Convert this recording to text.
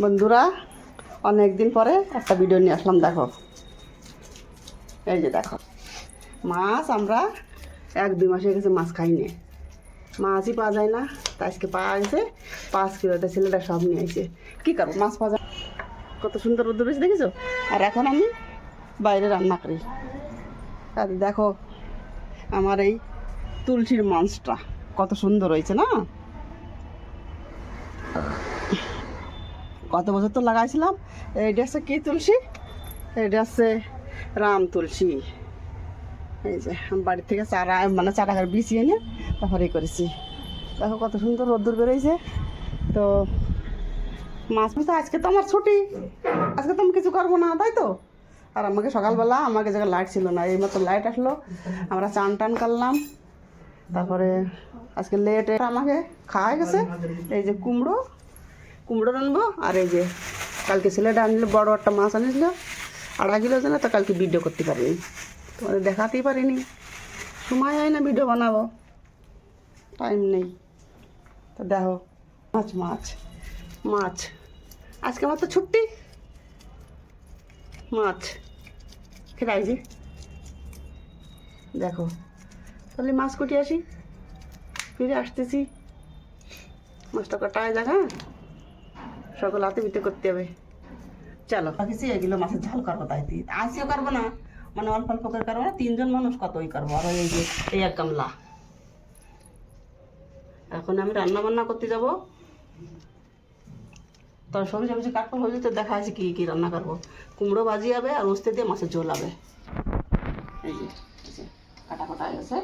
বন্ধুরা অনেক দিন পরে একটা ভিডিও নিয়ে আসলাম, দেখো। এই যে দেখো, মাছ আমরা এক দুই মাসে গেছে মাছ খাইনি। মাছই পাওয়া যায় না, তা আজকে পাওয়া গেছে। পাঁচ কিলোটা ছেলেটা সব নিয়ে আসছে কী করব, মাছ পাওয়া যায় কত সুন্দর রোদ্দুর বেশি দেখেছ? আর এখন আমি বাইরে রান্না করি। আর দেখো, আমার এই তুলসীর মাছটা কত সুন্দর হয়েছে, না? কত বছর তো লাগাইছিলাম? এইটা হচ্ছে কি তুলসী? এইটা হচ্ছে রাম তুলসী। এই যে, আমি বাড়ি থেকে চারা মানে চারা গাছ বিছিয়ে এনে তারপরে করেছি। দেখো কত সুন্দর রোদ্দুর বেরোইছে। তো মাছ মাছ আজকে তো আমার ছুটি। আজকে তো আমি কিছু করব না, তাই তো? আর আমাকে সকালবেলা, আমাকে জায়গায় লাইট ছিল না। এই মতো লাইট আসলো। আমরা চান টান করলাম। তারপরে আজকে লেট আমাকে খাওয়া গেছে। এই যে কুমড়ো কুমড়ো রানবো আর এই যে কালকে ছেলেটা আনলে, বড় একটা মাছ আনিছিল আড়াই কিলো জানে তো কালকে ভিডিও করতে পারিনি। তোমাদের দেখাতেই পারিনি। সময় হয় না ভিডিও বানাবো। টাইম নেই। তো দেখো, মাছ মাছ মাছ। আজকে আমার তো ছুটি। মাছ। খেলাই যে দেখো, তাহলে মাছ কুটি আসি? ফিরে আসতেছি। মাছটা কাটায় দেখা সকল হাতে বিতে করতে হবে। চলো। কিছু এগুলো মাছের ঝাল করব তাই তুই আজকেও করব না মানে অল্প অল্প করে করব না, তিনজন মানুষ কতই করব, আর এই যে, এই এক গামলা। এখন আমি রান্না বান্না করতে যাব। তো সবজি সবজি কাটবো, সবজি তো দেখা আছে কি কি রান্না করব। কুমড়ো ভাজি হবে আর উস্তে দিয়ে মাছের ঝোল হবে। এই যে কাটা কাটা গেছে।